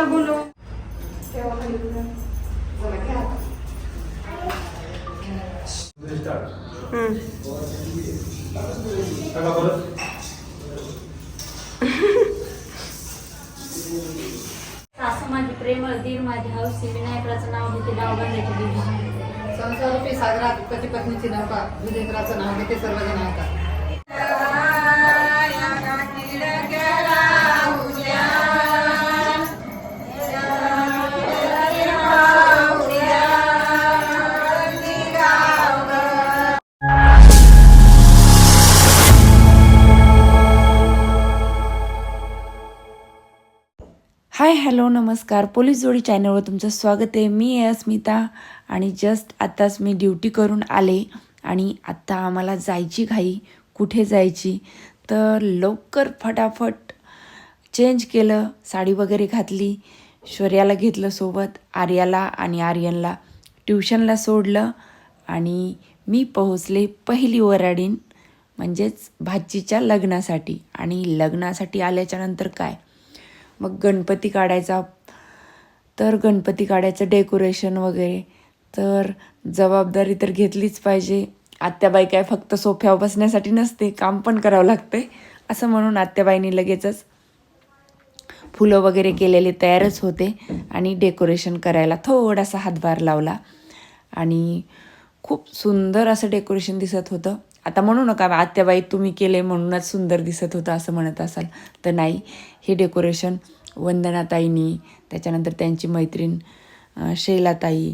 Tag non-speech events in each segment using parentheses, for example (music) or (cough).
मला बोलव (laughs) सासू माझी प्रेमळ दीर माझी हौसी विनायकाचं नाव घेते डाव दिली संसार रूपी सागरात पती पत्नीची नौका विजेंद्राचं नाव घेते सर्वजण ऐका हाय हॅलो नमस्कार. पोलीस जोडी चॅनलवर तुमचं स्वागत आहे. मी आहे अस्मिता आणि जस्ट आत्ताच मी ड्युटी करून आले आणि आत्ता आम्हाला जायची घाई. कुठे जायची? तर लवकर फटाफट चेंज केलं साडी वगैरे घातली शौर्याला घेतलं सोबत आर्याला आणि आर्यनला ट्युशनला सोडलं आणि मी पोहोचले पहिली वराडीन म्हणजेच भाचीच्या लग्नासाठी. आणि लग्नासाठी आल्याच्यानंतर काय? मग गणपती काढायचा. तर गणपती काढायचं डेकोरेशन वगैरे. तर जबाबदारी तर घेतलीच पाहिजे. आत्याबाई काय फक्त सोफ्यावर बसण्यासाठी नसते काम पण करावं लागते. असं म्हणून आत्याबाईंनी लगेचच फुलं वगैरे केलेले तयारच होते आणि डेकोरेशन करायला थोडासा हातभार लावला. आणि खूप सुंदर असं डेकोरेशन दिसत होतं. आता म्हणू नका आत्याबाई तुम्ही केले म्हणूनच सुंदर दिसत होतं असं म्हणत असाल. तर नाही हे डेकोरेशन वंदनाताईनी त्याच्यानंतर त्यांची मैत्रीण शैलाताई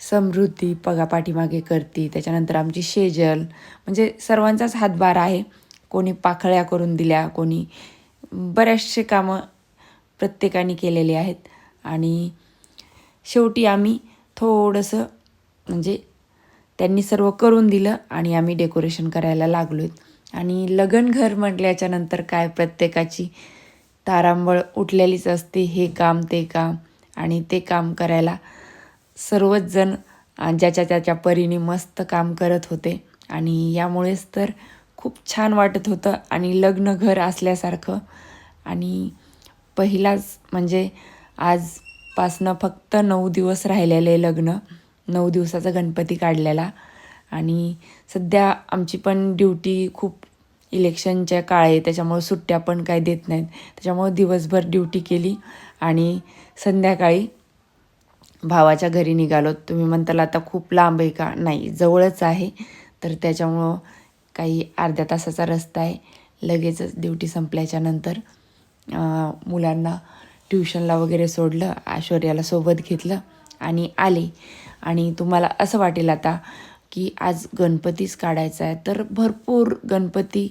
समृद्धी पगा पाठीमागे करती त्याच्यानंतर आमची शेजल म्हणजे सर्वांचाच हातभार आहे. कोणी पाखळ्या करून दिल्या कोणी बऱ्याचशे कामं प्रत्येकाने केलेले आहेत. आणि शेवटी आम्ही थोडंसं म्हणजे त्यांनी सर्व करून दिलं आणि आम्ही डेकोरेशन करायला लागलो आणि लगन घर म्हटल्याच्या नंतर काय प्रत्येकाची तारांबळ उठलेलीच असते. हे काम ते काम आणि ते काम करायला सर्वच जण ज्याच्या त्याच्या परीने मस्त काम करत होते. आणि यामुळेच तर खूप छान वाटत होतं आणि लग्न घर असल्यासारखं. आणि पहिलाच म्हणजे आजपासनं फक्त नऊ दिवस राहिलेले लग्न. नऊ दिवसाचा गणपती काढलेला. आणि सध्या आमची पण ड्युटी खूप इलेक्शनच्या काळ आहे त्याच्यामुळं सुट्ट्या पण काय देत नाहीत. त्याच्यामुळं दिवसभर ड्युटी केली. आणि संध्याकाळी भावाच्या घरी निघालो. तुम्ही म्हणताल आता खूप लांब आहे का? नाही जवळच आहे. तर त्याच्यामुळं काही अर्ध्या तासाचा रस्ता आहे. लगेचच ड्युटी संपल्याच्या नंतर मुलांना ट्युशनला वगैरे सोडलं ऐश्वर्याला सोबत घेतलं आणि आले. आणि तुम्हाला असं वाटेल आता की आज गणपतीच काढायचा आहे तर भरपूर गणपती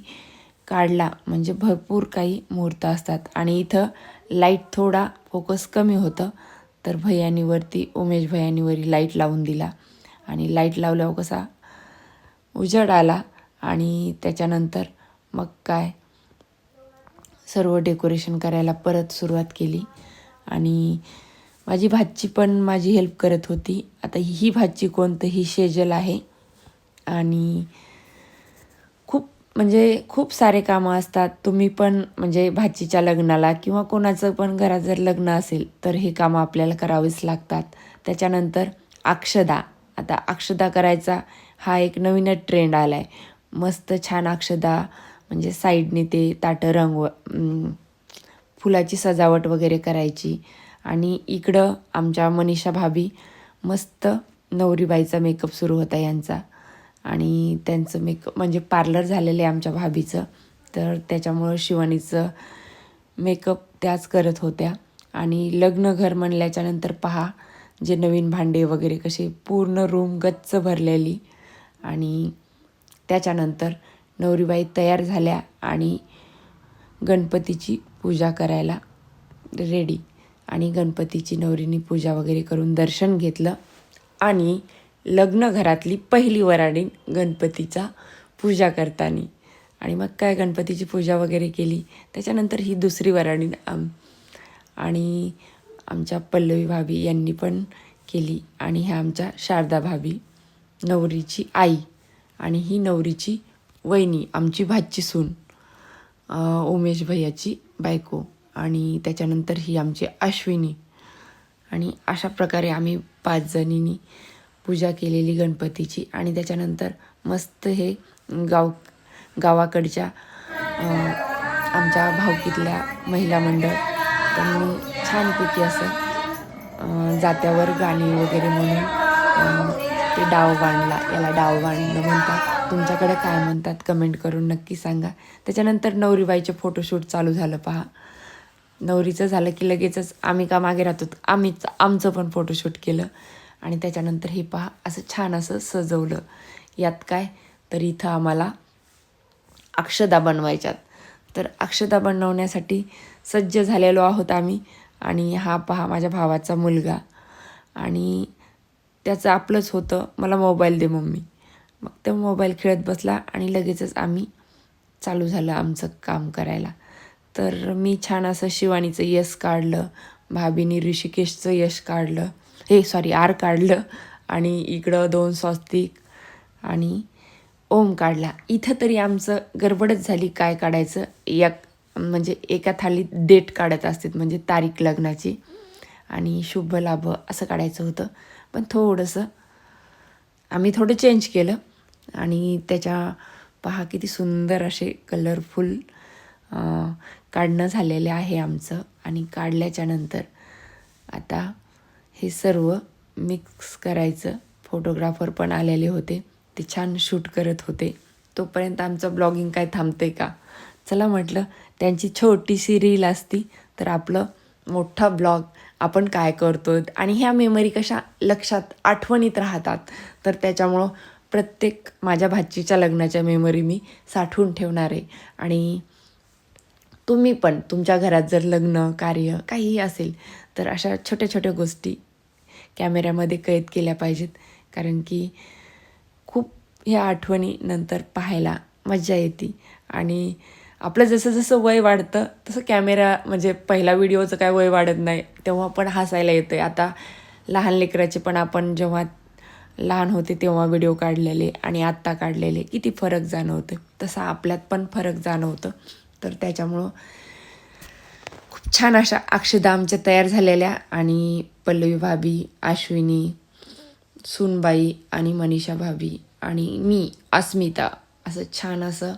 काढला म्हणजे भरपूर काही मुहूर्त असतात. आणि इथं लाइट थोडा फोकस कमी होतं तर भैयानीवरती उमेश भयानीवरी लाइट लावून दिला. आणि लाइट लावल्यावर कसा उजड आला आणि त्याच्यानंतर मग काय सर्व डेकोरेशन करायला परत सुरुवात केली. आणि माझी भाची पण माझी हेल्प करत होती. आता ही भाची कोणतं ही शेजल आहे. आणि खूप म्हणजे खूप सारे कामं असतात. तुम्ही पण म्हणजे भाचीच्या लग्नाला किंवा कोणाचं पण घरात जर लग्न असेल तर हे कामं आपल्याला करावीच लागतात. त्याच्यानंतर अक्षदा. आता अक्षदा करायचा हा एक नवीनच ट्रेंड आला आहे मस्त छान अक्षदा म्हणजे साईडने ते ताटं रंगव फुलाची सजावट वगैरे करायची. आणि इकडं आमच्या मनीषा भाभी मस्त नवरीबाईचा मेकअप सुरू होता यांचा. आणि त्यांचं मेकअप म्हणजे पार्लर झालेलं आहे आमच्या भाभीचं. तर त्याच्यामुळं शिवानीचं मेकअप त्याच करत होत्या. आणि लग्न घर म्हणल्याच्या नंतर पहा जे नवीन भांडे वगैरे कसे पूर्ण रूम गच्च भरलेली. आणि त्याच्यानंतर नवरीबाई तयार झाल्या आणि गणपतीची पूजा करायला रेडी आणि गणपतीची नवरीनी पूजा वगैरे करून दर्शन घेतलं. आणि लग्न घरातली पहिली वराडी गणपतीचा पूजा करताना. आणि मग काय गणपतीची पूजा वगैरे केली. त्याच्यानंतर ही दुसरी वराडी आम आणि आमच्या पल्लवी भाभी यांनी पण केली. आणि ह्या आमच्या शारदा भाभी नवरीची आई आणि ही नवरीची वहिनी आमची भाची सून उमेश भैयाची बायको. आणि त्याच्यानंतर ही आमची अश्विनी. आणि अशा प्रकारे आम्ही पाच जणींनी पूजा केलेली गणपतीची आणि त्याच्यानंतर मस्त हे गाव गावाकडच्या आमच्या भावकीतल्या महिला मंडळ त्यांनी छानपैकी असं जात्यावर गाणी वगैरे म्हणून ते डाव बांधला. याला डाव बांधणं म्हणतात. तुमच्याकडे काय म्हणतात कमेंट करून नक्की सांगा. त्याच्यानंतर नवरीबाईचे फोटोशूट चालू झालं पहा. नवरीचं झालं की लगेचच आम्ही का मागे राहतो? आम्हीच आमचं पण फोटोशूट केलं. आणि त्याच्यानंतर हे पहा असं छान असं सजवलं. यात काय? तर इथं आम्हाला अक्षदा बनवायच्यात. तर अक्षदा बनवण्यासाठी सज्ज झालेलो आहोत आम्ही. आणि हा पहा माझ्या भावाचा मुलगा. आणि त्याचं आपलंच होतं. मला मोबाईल दे मम्मी. मग तो मोबाईल खेळत बसला आणि लगेचच आम्ही चालू झालं आमचं काम करायला. तर मी छान असं शिवानीचं यश काढलं भाभीनी ऋषिकेशचं यश काढलं हे सॉरी आर काढलं आणि इकडं दोन स्वस्तिक आणि ओम काढला. इथं तरी आमचं गडबडच झाली काय काढायचं. एक म्हणजे एका थालीत डेट काढत असतात म्हणजे तारीख लग्नाची. आणि शुभ लाभ असं काढायचं होतं. पण थोडंसं आम्ही थोडं चेंज केलं आणि त्याच्या पहा किती सुंदर असे कलरफुल काढणं झालेलं आहे आमचं आणि काढल्याच्या नंतर आता हे सर्व मिक्स करायचं. फोटोग्राफर पण आलेले होते. ते छान शूट करत होते. तोपर्यंत आमचं ब्लॉगिंग काय थांबते का? चला म्हटलं त्यांची छोटीशी रील असती तर आपलं मोठा ब्लॉग आपण काय करतो आणि ह्या मेमरी कशा लक्षात आठवणीत राहतात. तर त्याच्यामुळं प्रत्येक माझ्या भाचीच्या लग्नाच्या मेमरी मी साठवून ठेवणार आहे. आणि तुम्ही पण तुमच्या घरात जर लग्न कार्य काहीही असेल तर अशा छोट्या छोट्या गोष्टी कॅमेऱ्यामध्ये कैद केल्या पाहिजेत. कारण की खूप ह्या आठवणी नंतर पाहायला मजा येते. आणि आपलं जसं जसं वय वाढतं तसं कॅमेरा म्हणजे पहिला व्हिडिओचं काय वय वाढत नाही तेव्हा पण हसायला येतं आहे आता लहान लेकराचे पण आपण जेव्हा लहान होते तेव्हा व्हिडिओ काढलेले आणि आत्ता काढलेले किती फरक जाणवते तसा आपल्यात पण फरक जाणवतं. तर त्याच्यामुळं खूप छान अशा अक्षदा आमच्या तयार झालेल्या आणि पल्लवी भाभी अश्विनी सुनबाई आणि मनीषा भाभी आणि मी अस्मिता असं छान असं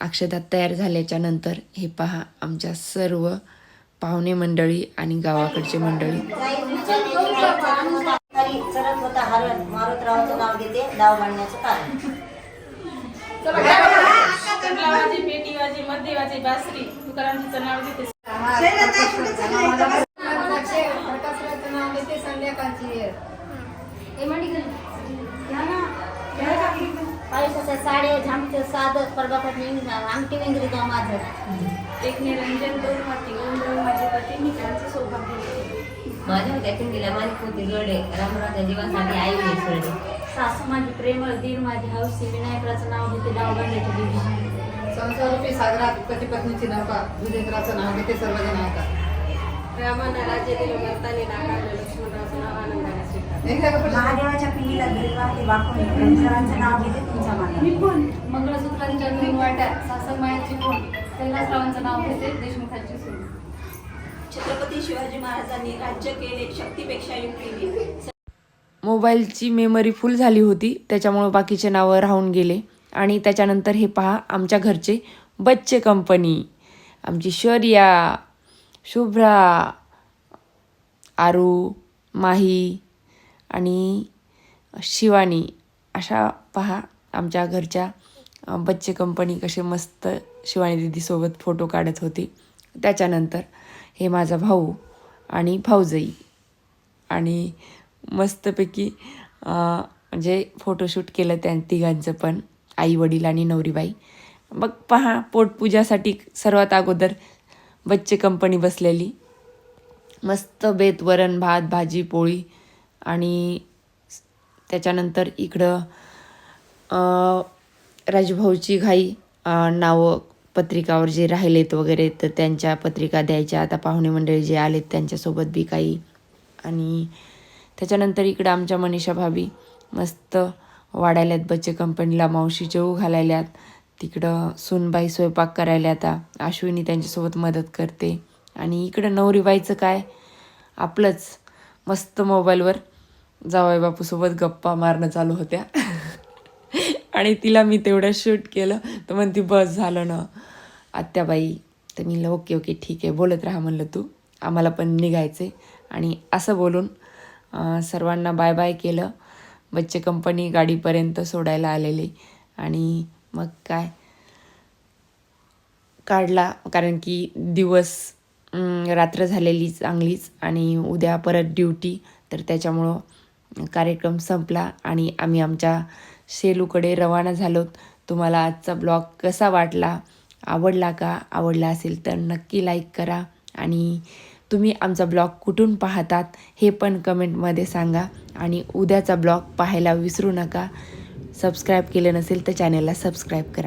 अक्षदा तयार झाल्याच्यानंतर हे पहा आमच्या सर्व पाहुणे मंडळी आणि गावाकडची मंडळी. खाली नाव घेते दाव मांडण्याचं कारण. लावाची पेटी वाजी मध्य वाजी बासरी तुकारामजीचं नाव घेते. प्रकाशराचं नाव घेते संध्याकाळची येळ. पायसाच्या साड्या झामचे साधं परबापट अंगठी वेंगरी गाव माझं. एक निरंजन दोन ओम दोन माझे पती सौभाग्य. माझ्या त्यातून गेल्या मालिक होती जोडे. रामरावच्या जीवासाठी आई होती सासू माझी प्रेमळ दीर माझी हौसी विनायकराचं नाव घेते डाव बांधायच्या दिवशी संसारूपी सागरात पती पत्नीची नौका. विजेंद्राचं नाव घेते सर्वजण ऐका. रामाना राज्य दिलं मर्ताने नाकारलं लक्ष्मणरावचं नाव आनंदाने स्वीकारलं. एकदा का पण- महादेवाच्या पिढीला धरीवाती वाकून सरांचं नाव घेते तुमच्या मागे. मी पण. मंगळसूत्रांच्या दोन वाट्या सासर मायाची कोण? कैलासरावांचं नाव घेते देशमुखांची सून. छत्रपती शिवाजी महाराजांनी राज्य केले शक्तीपेक्षा युक्तीने मोबाईलची मेमरी फुल झाली होती त्याच्यामुळं बाकीचे नावं राहून गेले. आणि त्याच्यानंतर हे पहा आमच्या घरचे बच्चे कंपनी आमची शौर्या शुभ्रा आरू माही आणि शिवानी अशा पहा आमच्या घरच्या बच्चे कंपनी कसे मस्त शिवानी दिदीसोबत फोटो काढत होती. त्याच्यानंतर हे माझा भाऊ आणि भाऊजई आणि मस्तपैकी म्हणजे फोटोशूट केलं त्या तिघांचं पण. आई वडील आणि नवरीबाई. मग पहा पोटपूजासाठी सर्वात अगोदर बच्चे कंपनी बसलेली. मस्त बेत वरण भात भाजी पोळी आणि त्याच्यानंतर इकडं राजभाऊची घाई नावं पत्रिकावर जे राहिलेत वगैरे तर त्यांच्या पत्रिका द्यायच्या. आता पाहुणे मंडळी जे आलेत त्यांच्यासोबत बी काही. आणि त्याच्यानंतर इकडं आमच्या मनीषा भाभी मस्त वाढायल्यात बच्चे कंपनीला मावशी जेऊ घालायल्यात. तिकडं सुनबाई स्वयंपाक करायला आता. अश्विनी त्यांच्यासोबत मदत करते. आणि इकडं नवरीबाईचं काय? आपलंच मस्त मोबाईलवर जावई बापूसोबत गप्पा मारणं चालू होत्या. (laughs) आणि तिला मी तेवढं शूट केलं. तर म्हणती बस झालं ना. आत्याबाई तर मी ओके ओके ठीक आहे. बोलत राहा म्हणलं तू. आम्हाला पण निघायचं आणि असं बोलून सर्वांना बाय बाय केलं. बच्चे कंपनी गाडीपर्यंत सोडायला आलेले. आणि मग काय? काढला कारण की दिवस रात्र झालेली चांगलीच आणि उद्या परत ड्युटी तर त्याच्यामुळं कार्यक्रम संपला आणि आम्ही आमच्या शेलूकडे रवाना झालो तुम्हाला आजचा ब्लॉग कसा वाटला? आवडला का? आवडला असेल तर नक्की लाईक करा आणि तुम्ही आमचा ब्लॉग कुठून पाहतात हे पण कमेंटमध्ये सांगा आणि उद्याचा ब्लॉग पाहायला विसरू नका. सबस्क्राईब केलं नसेल तर चॅनलला सबस्क्राईब करा.